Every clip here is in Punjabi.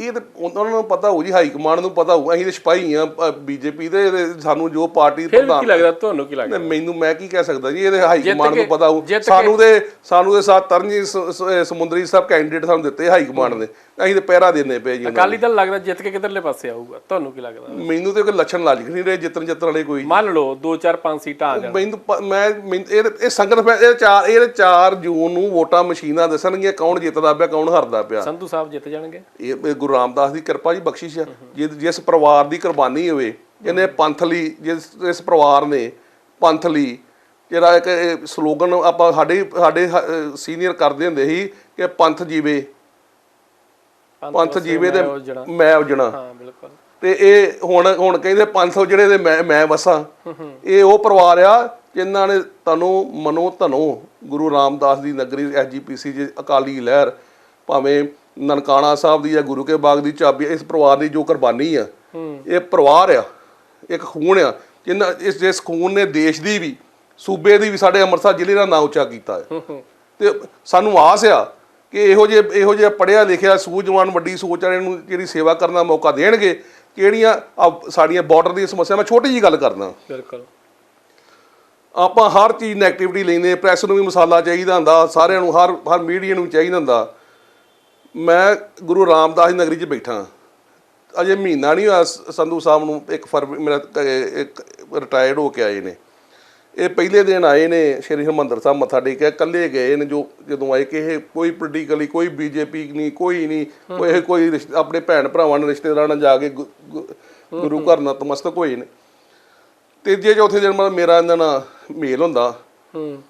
ਇਹ ਤੇ ਉਹਨਾਂ ਨੂੰ ਪਤਾ ਹੋਊ ਜੀ ਹਾਈ ਕਮਾਂਡ ਨੂੰ ਪਤਾ ਹੋਊ। ਅਸੀਂ ਤੇ ਸਿਪਾਹੀ ਆ ਬੀਜੇਪੀ ਦੇ ਸਾਨੂੰ ਜੋ ਪਾਰਟੀ ਪ੍ਰਧਾਨ ਕੀ ਲੱਗਦਾ ਤੁਹਾਨੂੰ ਕੀ ਲੱਗਦਾ? ਮੈਨੂੰ ਮੈਂ ਕੀ ਕਹਿ ਸਕਦਾ ਜੀ ਇਹਦੇ ਹਾਈ ਕਮਾਂਡ ਨੂੰ ਪਤਾ ਹੋਊ। ਸਾਨੂੰ ਦੇ ਸਾਨੂੰ ਦੇ ਸਾਥ ਤਰਨਜੀ ਸ- ਸ- ਸਮੁੰਦਰੀ ਸਾਹਿਬ ਕੈਂਡੀਡੇਟ ਸਾਨੂੰ ਦਿੱਤੇ ਹਾਈ ਕਮਾਂਡ ਨੇ। ਅਸੀਂ ਤੇ ਪਹਿਰਾ ਦੇਣੇ ਪਏ ਜੀ ਅਕਾਲੀ ਦਲ ਲੱਗਦਾ ਜਿੱਤ ਕੇ ਕਿਧਰਲੇ ਪਾਸੇ ਆਊਗਾ। ਤੁਹਾਨੂੰ ਕੀ ਲੱਗਦਾ। ਮੈਨੂੰ ਤੇ ਕੋਈ ਲੱਛਣ ਲੱਗ ਨਹੀਂ ਰਹੇ ਜਿੱਤਣ ਜਿੱਤਣ ਵਾਲੇ ਕੋਈ। ਮੰਨ ਲਓ 2 4 5 ਸੀਟਾਂ ਆ ਜਾਣ। ਮੈਨੂੰ ਮੈਂ ਇਹ ਇਹ ਸੰਗਤ ਇਹ ਚਾਰ ਇਹ 4 ਜੂਨ ਨੂੰ ਵੋਟਾਂ ਮਸ਼ੀਨਾਂ ਦੱਸਣਗੀਆਂ ਕੌਣ ਜਿੱਤਦਾ ਪਿਆ ਕੌਣ ਹਾਰਦਾ ਪਿਆ। ਸੰਧੂ ਸਾਹਿਬ ਜਿੱਤ ਜਾਣਗੇ। ਇਹ ਇਹ ਗੁਰੂ ਰਾਮਦਾਸ ਦੀ ਕਿਰਪਾ ਜੀ ਬਖਸ਼ਿਸ਼ ਹੈ ਜਿਸ ਪਰਿਵਾਰ ਦੀ ਕੁਰਬਾਨੀ ਹੋਵੇ ਜਿਹਨੇ ਪੰਥ ਲਈ ਜਿਸ ਇਸ ਪਰਿਵਾਰ ਨੇ ਪੰਥ ਲਈ ਜਿਹੜਾ ਇੱਕ ਸਲੋਗਨ ਆਪਾਂ ਸਾਡੇ ਸਾਡੇ ਸੀਨੀਅਰ ਕਰਦੇ ਹੁੰਦੇ ਸੀ ਕਿ ਪੰਥ ਜੀਵੇ। ਪੰਥ ਜੀਵੇ ਤੇ ਮੈਂ ਉਜਣਾ। ਹਾਂ ਬਿਲਕੁਲ। ਤੇ ਇਹ ਹੁਣ ਹੁਣ ਕਹਿੰਦੇ 500 ਜਿਹੜੇ ਦੇ ਮੈਂ ਮੈਂ ਵਸਾਂ। ਇਹ ਉਹ ਪਰਿਵਾਰ ਆ ਜਿਨ੍ਹਾਂ ਨੇ ਤਨੋ ਮਨੋ ਧਨੋ ਗੁਰੂ ਰਾਮਦਾਸ ਦੀ ਨਗਰੀ ਐਸਜੀਪੀਸੀ ਜੀ ਅਕਾਲੀ ਲਹਿਰ ਭਾਵੇਂ ਨਨਕਾਣਾ ਸਾਹਿਬ ਦੀ ਜਾਂ ਗੁਰੂ ਕੇ ਬਾਗ ਦੀ ਚਾਬੀ ਇਸ ਪਰਿਵਾਰ ਦੀ ਜੋ ਕੁਰਬਾਨੀ ਆ ਇਹ ਪਰਿਵਾਰ ਆ ਇੱਕ ਖੂਨ ਆ ਜਿਨ੍ਹਾਂ ਇਸ ਜਿਸ ਖੂਨ ਨੇ ਦੇਸ਼ ਦੀ ਵੀ ਸੂਬੇ ਦੀ ਵੀ ਸਾਡੇ ਅੰਮ੍ਰਿਤਸਰ ਜ਼ਿਲ੍ਹੇ ਦਾ ਨਾਂ ਉੱਚਾ ਕੀਤਾ ਹੈ। ਤੇ ਸਾਨੂੰ ਆਸ ਆ ਕਿ ਇਹੋ ਜਿਹੇ ਇਹੋ ਜਿਹੇ ਪੜਿਆ ਲਿਖਿਆ ਸੂਝਵਾਨ ਵੱਡੀ ਸੋਚ ਵਾਲੇ ਨੂੰ ਜਿਹੜੀ ਸੇਵਾ ਕਰਨ ਦਾ ਮੌਕਾ ਦੇਣਗੇ ਕਿਹੜੀਆਂ ਸਾਡੀਆਂ ਬਾਰਡਰ ਦੀਆਂ ਸਮੱਸਿਆ ਮੈਂ ਛੋਟੀ ਜੀ ਗੱਲ ਕਰਦਾ। ਬਿਲਕੁਲ। ਆਪਾਂ ਹਰ ਚੀਜ਼ ਨੈਗੇਟਿਵਿਟੀ ਲੈਂਦੇ ਪ੍ਰੈਸ ਨੂੰ ਵੀ ਮਸਾਲਾ ਚਾਹੀਦਾ ਹੁੰਦਾ ਸਾਰਿਆਂ ਨੂੰ ਹਰ ਹਰ ਮੀਡੀਆ ਨੂੰ ਚਾਹੀਦਾ ਹੁੰਦਾ। ਮੈਂ ਗੁਰੂ ਰਾਮਦਾਸ ਨਗਰੀ 'ਚ ਬੈਠਾ ਅਜੇ ਮਹੀਨਾ ਨਹੀਂ ਹੋਇਆ ਸੰਧੂ ਸਾਹਿਬ ਨੂੰ ਇੱਕ ਫਰਵਰੀ ਮੇਰਾ ਇੱਕ ਰਿਟਾਇਰਡ ਹੋ ਕੇ ਆਏ ਨੇ। ਇਹ ਪਹਿਲੇ ਦਿਨ ਆਏ ਨੇ ਸ਼੍ਰੀ ਹਰਿਮੰਦਰ ਸਾਹਿਬ ਮੱਥਾ ਟੇਕਿਆ। ਇਕੱਲੇ ਗਏ ਨੇ ਜੋ ਜਦੋਂ ਆਏ ਕਿ ਇਹ ਕੋਈ ਪੋਲੀਟੀਕਲੀ ਕੋਈ ਬੀਜੇਪੀ ਨਹੀਂ ਕੋਈ ਨਹੀਂ ਕੋਈ ਇਹ ਕੋਈ ਆਪਣੇ ਭੈਣ ਭਰਾਵਾਂ ਨਾਲ ਰਿਸ਼ਤੇਦਾਰਾਂ ਨਾਲ ਜਾ ਕੇ ਗੁਰੂ ਘਰ ਨਤਮਸਤਕ ਹੋਏ ਨੇ। ਤੀਜੇ ਚੌਥੇ ਦਿਨ ਮਤਲਬ ਮੇਰਾ ਇਹਨਾਂ ਨਾਲ ਮੇਲ ਹੁੰਦਾ ਹੂੰ।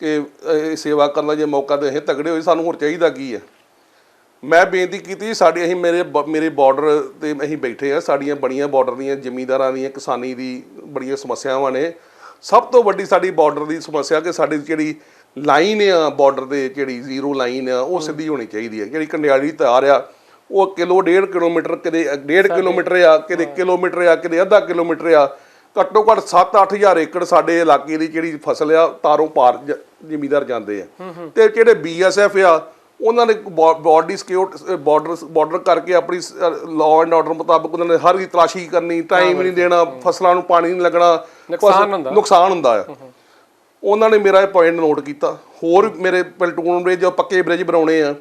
ਕਿ ਇਹ ਸੇਵਾ ਕਰਨ ਦਾ ਜੇ ਮੌਕਾ ਦੇ ਅਸੀਂ ਤਗੜੇ ਹੋਏ ਸਾਨੂੰ ਹੋਰ ਚਾਹੀਦਾ ਕੀ ਹੈ ਮੈਂ ਬੇਨਤੀ ਕੀਤੀ ਸਾਡੀ ਅਸੀਂ ਮੇਰੇ ਬ- ਮੇਰੇ ਬਾਰਡਰ ਤੇ ਅਸੀਂ ਬੈਠੇ ਆ ਸਾਡੀਆਂ ਬੜੀਆਂ ਬਾਰਡਰ ਦੀਆਂ ਜ਼ਮੀਂਦਾਰਾਂ ਦੀਆਂ ਕਿਸਾਨੀ ਦੀ ਬੜੀਆਂ ਸਮੱਸਿਆਵਾਂ ਨੇ। ਸਭ ਤੋਂ ਵੱਡੀ ਸਾਡੀ ਬਾਰਡਰ ਦੀ ਸਮੱਸਿਆ ਕਿ ਸਾਡੀ ਜਿਹੜੀ ਲਾਈਨ ਆ ਬਾਰਡਰ ਦੇ ਜਿਹੜੀ ਜ਼ੀਰੋ ਲਾਈਨ ਆ ਉਹ ਸਿੱਧੀ ਹੋਣੀ ਚਾਹੀਦੀ ਹੈ। ਜਿਹੜੀ ਕੰਡਿਆੜੀ ਤਾਰ ਆ ਉਹ ਕਿਲੋ ਡੇਢ ਕਿਲੋਮੀਟਰ ਕਿਤੇ ਡੇਢ ਕਿਲੋਮੀਟਰ ਆ ਕਿਤੇ ਕਿਲੋਮੀਟਰ ਆ ਕਿਤੇ ਅੱਧਾ ਕਿਲੋਮੀਟਰ ਆ ਘੱਟੋ ਘੱਟ 7-8000 ਏਕੜ ਸਾਡੇ ਇਲਾਕੇ ਦੀ ਜਿਹੜੀ ਫਸਲ ਆ ਤਾਰੋਂ ਪਾਰ ਜ- ਜ਼ਿਮੀਂਦਾਰ ਜਾਂਦੇ ਆ। ਤੇ ਜਿਹੜੇ ਬੀਐਸਐਫ ਆ ਉਹਨਾਂ ਨੇ ਬਾਡੀ ਸਿਕਿਉਰ ਬਾਰਡਰ ਬਾਰਡਰ ਕਰਕੇ ਆਪਣੀ ਲਾਅ ਐਂਡ ਆਰਡਰ ਮੁਤਾਬਕ ਉਹਨਾਂ ਨੇ ਹਰ ਦੀ ਤਲਾਸ਼ੀ ਕਰਨੀ ਟਾਈਮ ਨਹੀਂ ਦੇਣਾ ਫਸਲਾਂ ਨੂੰ ਪਾਣੀ ਨਹੀਂ ਲੱਗਣਾ ਨੁਕਸਾਨ ਹੁੰਦਾ। ਨੁਕਸਾਨ ਹੁੰਦਾ ਆ। ਉਹਨਾਂ ਨੇ ਮੇਰਾ ਇਹ ਪੁਆਇੰਟ ਨੋਟ ਕੀਤਾ। ਹੋਰ ਮੇਰੇ ਪਲਟੂਨ ਬ੍ਰਿਜ ਜੋ ਪੱਕੇ ਬ੍ਰਿਜ ਬਣਾਉਣੇ ਆ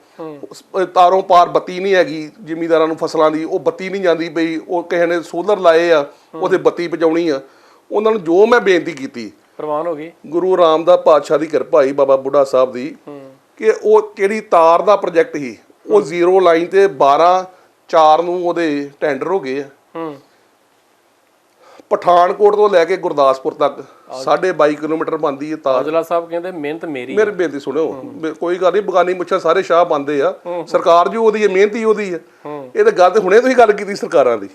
ਤਾਰੋਂ ਪਾਰ ਬੱਤੀ ਨਹੀਂ ਹੈਗੀ ਜ਼ਿਮੀਂਦਾਰਾਂ ਨੂੰ ਫਸਲਾਂ ਦੀ ਉਹ ਬੱਤੀ ਨਹੀਂ ਜਾਂਦੀ ਪਈ ਉਹ ਕਿਸੇ ਨੇ ਸੋਲਰ ਲਾਏ ਆ ਉਹਦੇ ਬੱਤੀ ਪਹੁੰਚਾਉਣੀ ਆ। ਉਹਨਾਂ ਨੂੰ ਜੋ ਮੈਂ ਬੇਨਤੀ ਕੀਤੀ ਪ੍ਰਵਾਨ ਹੋ ਗਈ। ਗੁਰੂ ਰਾਮਦਾਸ ਪਾਤਸ਼ਾਹ ਦੀ ਕਿਰਪਾ ਹੀ ਬਾਬਾ ਬੁੱਢਾ ਸਾਹਿਬ ਦੀ। ਕਿ ਉਹ ਕਿਹੜੀ ਤਾਰ ਦਾ ਪ੍ਰੋਜੈਕਟ ਸੀ? ਉਹ ਜ਼ੀਰੋ ਲਾਈਨ ਤੇ 12 4 ਨੂੰ ਉਹਦੇ ਟੈਂਡਰ ਹੋ ਗਏ ਆ। ਹੂੰ। ਪਠਾਨਕੋਟ ਤੋਂ ਲੈ ਕੇ ਗੁਰਦਾਸਪੁਰ ਤੱਕ 22 ਕਿਲੋਮੀਟਰ ਬੰਦੀ ਹੈ ਤਾਰ। ਔਜਲਾ ਸਾਹਿਬ ਕਹਿੰਦੇ ਮਿਹਨਤ ਮੇਰੀ ਮੇਰੇ ਬੇਨਤੀ ਸੁਣਿਓ। ਕੋਈ ਗੱਲ ਨਹੀਂ ਬਗਾਨੀ ਮੁੱਛਾਂ ਸਾਰੇ ਸ਼ਾਹ ਬੰਦੇ ਆ। ਸਰਕਾਰ ਜੋ ਉਹਦੀ ਹੈ ਮਿਹਨਤੀ ਉਹਦੀ ਹੈ। ਇਹ ਤਾਂ ਗੱਲ ਤੇ ਹੁਣੇ ਤੁਸੀਂ ਗੱਲ ਕੀਤੀ ਸਰਕਾਰਾਂ ਦੀ।